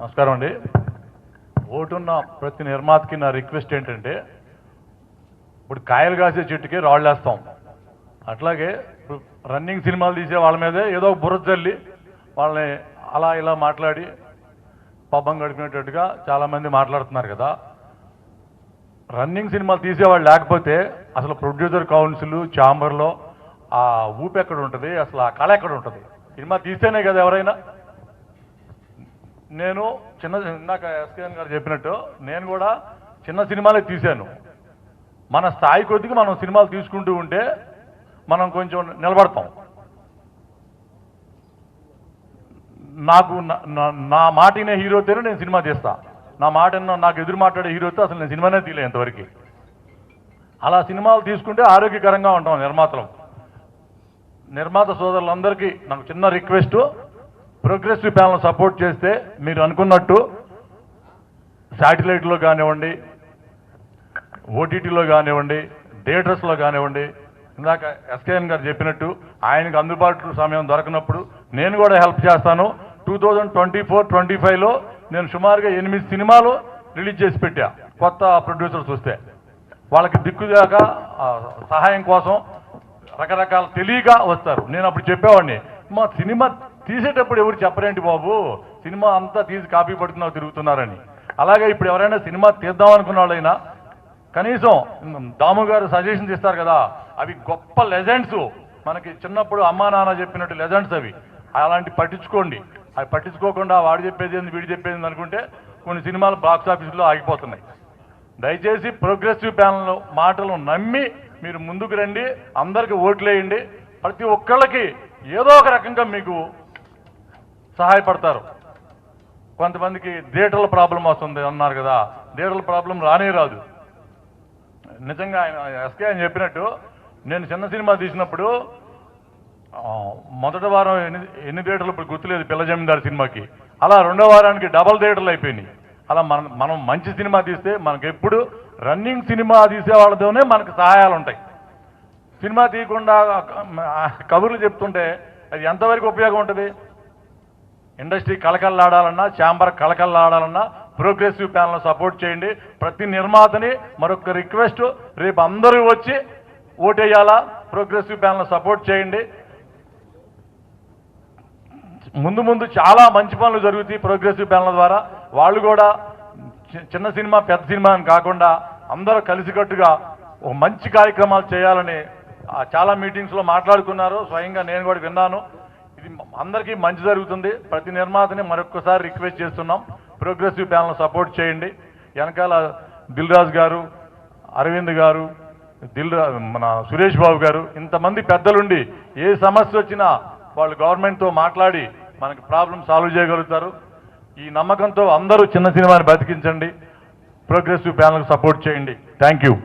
నమస్కారం అండి. ఓటున్న ప్రతి నిర్మాతకి నా రిక్వెస్ట్ ఏంటంటే ఇప్పుడు కాయలు కాసే చెట్టుకి రాళ్ళేస్తాం అట్లాగే రన్నింగ్ సినిమాలు తీసే వాళ్ళ మీదే ఏదో ఒక బుర్ర చల్లి వాళ్ళని అలా ఇలా మాట్లాడి పబ్బం గడిపినట్టుగా చాలామంది మాట్లాడుతున్నారు కదా. రన్నింగ్ సినిమాలు తీసేవాళ్ళు లేకపోతే అసలు ప్రొడ్యూసర్ కౌన్సిల్ ఛాంబర్లో ఆ ఊపు ఎక్కడ ఉంటుంది? అసలు ఆ కళ ఎక్కడ ఉంటుంది? సినిమా తీస్తేనే కదా ఎవరైనా నేను చిన్న ఇందాక ఎస్కేఎన్ గారు చెప్పినట్టు నేను కూడా చిన్న సినిమాలే తీశాను. మన స్థాయి కొద్దికి మనం సినిమాలు తీసుకుంటూ ఉంటే మనం కొంచెం నిలబడతాం. నాకు నా- మాటినే హీరో మాట హీరోతోనే నేను సినిమా తీస్తా నా మాట నాకు ఎదురు మాట్లాడే హీరోతో అసలు నేను సినిమానే తీయలే ఇంతవరకు. అలా సినిమాలు తీసుకుంటే ఆరోగ్యకరంగా ఉంటాం నిర్మాతలం. నిర్మాత సోదరులందరికీ నాకు చిన్న రిక్వెస్ట్. ప్రోగ్రెసివ్ ప్యానల్ సపోర్ట్ చేస్తే మీరు అనుకున్నట్టు శాటిలైట్లో కానివ్వండి ఓటీటీలో కానివ్వండి థియేటర్స్లో కానివ్వండి ఇందాక ఎస్కేఎన్ గారు చెప్పినట్టు ఆయనకు అందుబాటు సమయం దొరకనప్పుడు నేను కూడా హెల్ప్ చేస్తాను. Two thousand twenty four twenty ఫైవ్లో నేను సుమారుగా ఎనిమిది సినిమాలు రిలీజ్ చేసి పెట్టా కొత్త ప్రొడ్యూసర్స్ వస్తే. వాళ్ళకి దిక్కుదాక సహాయం కోసం రకరకాల తెలియక వస్తారు. నేను అప్పుడు చెప్పేవాడిని మా సినిమా తీసేటప్పుడు ఎవరు చెప్పరేంటి బాబు? సినిమా అంతా తీసి కాపీ పడుతున్నావు తిరుగుతున్నారని. అలాగే ఇప్పుడు ఎవరైనా సినిమా తీద్దాం అనుకున్న వాళ్ళైనా కనీసం దాము గారు సజెషన్స్ ఇస్తారు కదా అవి గొప్ప లెజెండ్స్. మనకి చిన్నప్పుడు అమ్మా నాన్న చెప్పినట్టు లెజెండ్స్ అవి. అలాంటి పట్టించుకోండి. అవి పట్టించుకోకుండా వాడు చెప్పేది ఏంది వీడు చెప్పేది అనుకుంటే కొన్ని సినిమాలు బాక్స్ ఆఫీసులో ఆగిపోతున్నాయి. దయచేసి ప్రోగ్రెసివ్ ప్యానల్ మాటలు నమ్మి మీరు ముందుకు రండి అందరికి ఓట్లేయండి ప్రతి ఒక్కళ్ళకి ఏదో ఒక రకంగా మీకు సహాయపడతారు. కొంతమందికి థియేటర్ల ప్రాబ్లం వస్తుంది అన్నారు కదా. థియేటర్ల ప్రాబ్లం రానే రాదు. నిజంగా ఆయన ఎస్కే ఆయన చెప్పినట్టు నేను చిన్న సినిమా తీసినప్పుడు మొదటి వారం ఎన్ని ఎన్ని థియేటర్లు ఇప్పుడు గుర్తులేదు పిల్ల జమీందారు సినిమాకి. అలా రెండో వారానికి డబల్ థియేటర్లు అయిపోయినాయి. అలా మనం మనం మంచి సినిమా తీస్తే మనకు ఎప్పుడు రన్నింగ్ సినిమా తీసే వాళ్ళతోనే మనకు సహాయాలు ఉంటాయి. సినిమా తీయకుండా కబుర్లు చెప్తుంటే అది ఎంతవరకు ఉపయోగం ఉంటుంది? ఇండస్ట్రీ కలకల్లాడాలన్నా ఛాంబర్ కలకల్లాడాలన్నా ప్రోగ్రెసివ్ ప్యానల్ సపోర్ట్ చేయండి. ప్రతి నిర్మాతని మరొక రిక్వెస్ట్ రేపు అందరూ వచ్చి ఓటేయాలా? ప్రోగ్రెసివ్ ప్యానల్ సపోర్ట్ చేయండి. ముందు ముందు చాలా మంచి పనులు జరుగుతాయి ప్రోగ్రెసివ్ ప్యానల్ ద్వారా. వాళ్ళు కూడా చి- చిన్న సినిమా పెద్ద సినిమా అని కాకుండా అందరూ కలిసికట్టుగా ఒక మంచి కార్యక్రమాలు చేయాలని చాలా మీటింగ్స్లో మాట్లాడుకున్నారు. స్వయంగా నేను కూడా విన్నాను. ఇది అందరికీ మంచి జరుగుతుంది. ప్రతి నిర్మాతని మరొకసారి రిక్వెస్ట్ చేస్తున్నాం. ప్రోగ్రెసివ్ ప్యానల్ సపోర్ట్ చేయండి. వెనకాల దిల్ రాజు గారు అరవింద్ గారు దిల్ రా- మన సురేష్ బాబు గారు ఇంతమంది పెద్దలుండి ఏ సమస్య వచ్చినా వాళ్ళు గవర్నమెంట్తో మాట్లాడి మనకి ప్రాబ్లం సాల్వ్ చేయగలుగుతారు. ఈ నమ్మకంతో అందరూ చిన్న సినిమాని బతికించండి. ప్రోగ్రెసివ్ ప్యానల్కి సపోర్ట్ చేయండి. Thank you.